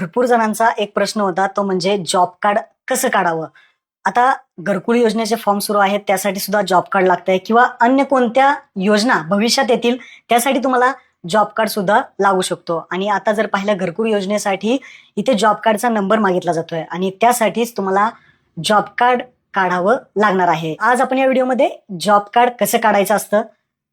भरपूर जणांचा एक प्रश्न होता तो म्हणजे जॉब कार्ड कसं काढावं? आता घरकुल योजनेचे फॉर्म सुरू आहेत त्यासाठी सुद्धा जॉब कार्ड लागतंय किंवा अन्य कोणत्या योजना भविष्यात येतील त्यासाठी तुम्हाला जॉब कार्ड सुद्धा लागू शकतो. आणि आता जर पाहिलं घरकुल योजनेसाठी इथे जॉब कार्डचा नंबर मागितला जातोय आणि त्यासाठीच तुम्हाला जॉब कार्ड काढावं लागणार आहे. आज आपण या व्हिडिओमध्ये जॉब कार्ड कसं काढायचं असतं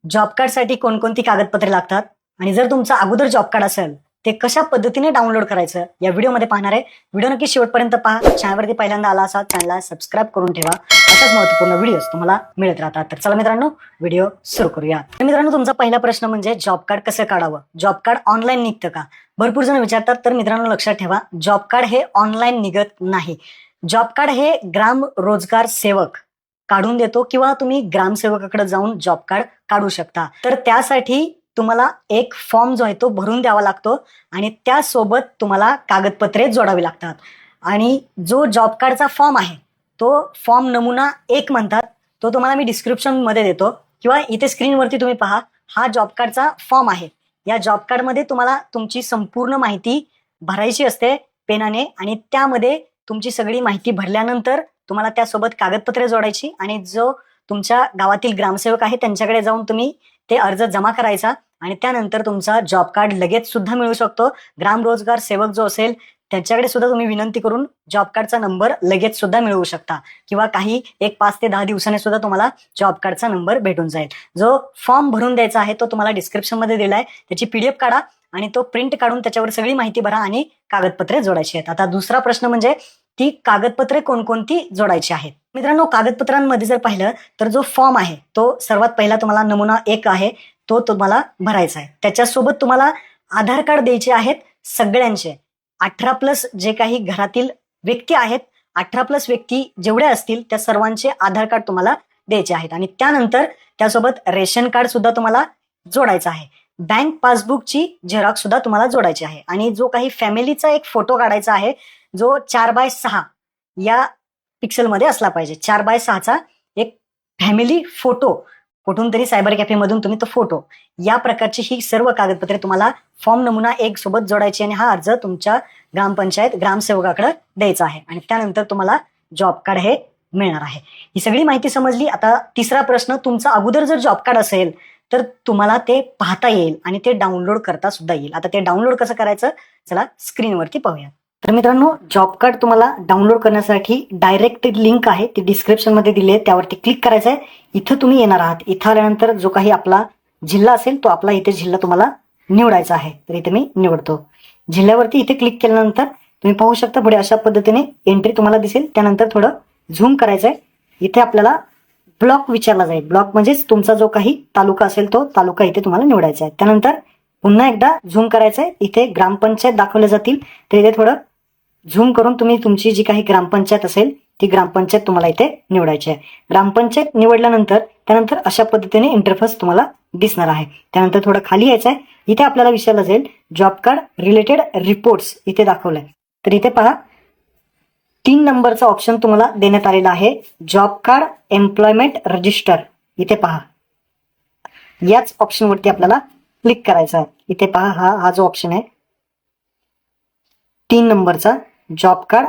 जॉब कार्डसाठी कोणकोणती कागदपत्रे लागतात आणि जर तुमचा अगोदर जॉब कार्ड असेल ते कशा पद्धतीने डाउनलोड करायचं या व्हिडिओमध्ये पाहणार आहे. व्हिडिओ नक्की शेवटपर्यंत पहा. चॅनलवरती पहिल्यांदा आला असा चॅनलला सबस्क्राईब करून ठेवा. अशाच महत्त्वपूर्ण व्हिडिओज तुम्हाला मिळत राहतात. तर चला मित्रांनो व्हिडिओ सुरू करूया. मित्रांनो तुमचा पहिला प्रश्न म्हणजे जॉब कार्ड कसं काढावं? जॉब कार्ड ऑनलाईन निघतं का? भरपूर जण विचारतात तर मित्रांनो लक्षात ठेवा. जॉब कार्ड हे ऑनलाईन निघत नाही. जॉब कार्ड हे ग्राम रोजगार सेवक काढून देतो किंवा तुम्ही ग्रामसेवकाकडे जाऊन जॉब कार्ड काढू शकता. तर त्यासाठी तुम्हाला एक फॉर्म जो आहे तो भरून द्यावा लागतो आणि त्यासोबत तुम्हाला कागदपत्रे जोडावी लागतात. आणि जो जॉब कार्डचा फॉर्म आहे तो फॉर्म नमुना एक म्हणतात. तो तुम्हाला मी डिस्क्रिप्शनमध्ये देतो. किंवा इथे स्क्रीनवरती तुम्ही पहा हा जॉब कार्डचा फॉर्म आहे. या जॉब कार्डमध्ये तुम्हाला तुमची संपूर्ण माहिती भरायची असते पेनाने. आणि त्यामध्ये तुमची सगळी माहिती भरल्यानंतर तुम्हाला त्यासोबत कागदपत्रे जोडायची. आणि जो तुमच्या गावातील ग्रामसेवक आहे त्यांच्याकडे जाऊन तुम्ही ते अर्ज जमा करायचा. आणि त्यानंतर तुमचा जॉब कार्ड लगेच सुद्धा मिळू शकतो. ग्राम रोजगार सेवक जो असेल त्यांच्याकडे सुद्धा तुम्ही विनंती करून जॉब कार्डचा नंबर लगेच सुद्धा मिळवू शकता. किंवा काही एक पाच ते दहा दिवसाने सुद्धा तुम्हाला जॉब कार्डचा नंबर भेटून जाईल. जो फॉर्म भरून द्यायचा आहे तो तुम्हाला डिस्क्रिप्शनमध्ये दिलाय. त्याची पीडीएफ काढा आणि तो प्रिंट काढून त्याच्यावर सगळी माहिती भरा आणि कागदपत्रे जोडायची आहेत. आता दुसरा प्रश्न म्हणजे ती कागदपत्रे कोणकोणती जोडायची आहेत? मित्रांनो कागदपत्रांमध्ये जर पाहिलं तर जो फॉर्म आहे तो सर्वात पहिला तुम्हाला नमुना एक आहे. तो तुम्हाला भरायचा आहे. त्याच्यासोबत तुम्हाला आधार कार्ड द्यायचे आहेत सगळ्यांचे. अठरा प्लस जे काही घरातील व्यक्ती आहेत अठरा प्लस व्यक्ती जेवढ्या असतील त्या सर्वांचे आधार कार्ड तुम्हाला द्यायचे आहेत. आणि त्यानंतर त्यासोबत रेशन कार्ड सुद्धा तुम्हाला जोडायचं आहे. बँक पासबुकची झेरॉक्स सुद्धा तुम्हाला जोडायची आहे. आणि जो काही फॅमिलीचा एक फोटो काढायचा आहे जो चार बाय सहा या पिक्सेलमध्ये असला पाहिजे. चार बाय सहाचा एक फॅमिली फोटो कुठून तरी सायबर कॅफेमधून तुम्ही तो फोटो या प्रकारची ही सर्व कागदपत्रे तुम्हाला फॉर्म नमुना एक सोबत जोडायची आणि हा अर्ज तुमच्या ग्रामपंचायत ग्रामसेवकाकडे द्यायचा आहे. आणि त्यानंतर तुम्हाला जॉब कार्ड हे मिळणार आहे. ही सगळी माहिती समजली. आता तिसरा प्रश्न तुमचा अगोदर जर जॉब कार्ड असेल तर तुम्हाला ते पाहता येईल आणि ते डाउनलोड करता सुद्धा येईल. आता ते डाउनलोड कसं करायचं? चला स्क्रीनवरती पाहूया तर मित्रांनो जॉब कार्ड तुम्हाला डाउनलोड करण्यासाठी डायरेक्ट लिंक आहे ती डिस्क्रिप्शनमध्ये दिली आहे त्यावरती क्लिक करायचं आहे इथं तुम्ही येणार आहात. इथं आल्यानंतर जो काही आपला जिल्हा असेल तो आपला इथे जिल्हा तुम्हाला निवडायचा आहे. तर इथे मी निवडतो. जिल्ह्यावरती इथे क्लिक केल्यानंतर तुम्ही पाहू शकता पुढे अशा पद्धतीने एंट्री तुम्हाला दिसेल. त्यानंतर थोडं झूम करायचं आहे इथे आपल्याला ब्लॉक विचारला जाईल. ब्लॉक म्हणजेच तुमचा जो काही तालुका असेल तो तालुका इथे तुम्हाला निवडायचा आहे. त्यानंतर पुन्हा एकदा झूम करायचं आहे इथे ग्रामपंचायत दाखवले जातील. तर इथे थोडं झूम करून तुम्ही तुमची जी काही ग्रामपंचायत असेल ती ग्रामपंचायत तुम्हाला इथे निवडायची आहे. ग्रामपंचायत निवडल्यानंतर त्यानंतर अशा पद्धतीने इंटरफेस तुम्हाला दिसणार आहे. त्यानंतर थोडं खाली यायचं आहे इथे आपल्याला विचारलं जाईल जॉब कार्ड रिलेटेड रिपोर्ट्स इथे दाखवलंय. तर इथे पहा तीन नंबरचा ऑप्शन तुम्हाला देण्यात आलेला आहे. जॉब कार्ड एम्प्लॉयमेंट रजिस्टर इथे पहा. याच ऑप्शनवरती आपल्याला क्लिक करायचा आहे. इथे पहा हा हा जो ऑप्शन आहे. तीन नंबरचा जॉब कार्ड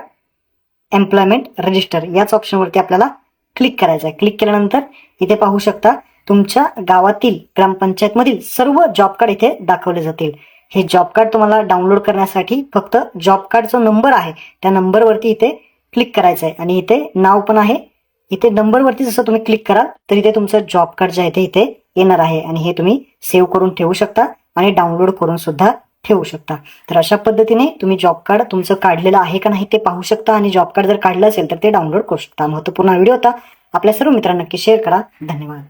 एम्प्लॉयमेंट रजिस्टर याच ऑप्शनवरती आपल्याला क्लिक करायचं आहे. क्लिक केल्यानंतर इथे पाहू शकता तुमच्या गावातील ग्रामपंचायतमधील सर्व जॉब कार्ड इथे दाखवले जातील. हे जॉब कार्ड तुम्हाला डाउनलोड करण्यासाठी फक्त जॉब कार्डचा नंबर आहे त्या नंबरवरती इथे क्लिक करायचं आहे. आणि इथे नाव पण आहे इथे नंबरवरती जसं तुम्ही क्लिक कराल तर इथे तुमचं जॉब कार्ड जे आहे ते इथे येणार आहे आणि हे तुम्ही सेव्ह करून ठेवू शकता आणि डाउनलोड करून सुद्धा ठेवू शकता. तर अशा पद्धतीने तुम्ही जॉब कार्ड तुमचं काढलेलं आहे का नाही ते पाहू शकता आणि जॉब कार्ड जर काढलं असेल तर ते डाउनलोड करू शकता. महत्त्वपूर्ण व्हिडिओ होता. आपल्या सर्व मित्रांना नक्की शेअर करा. धन्यवाद.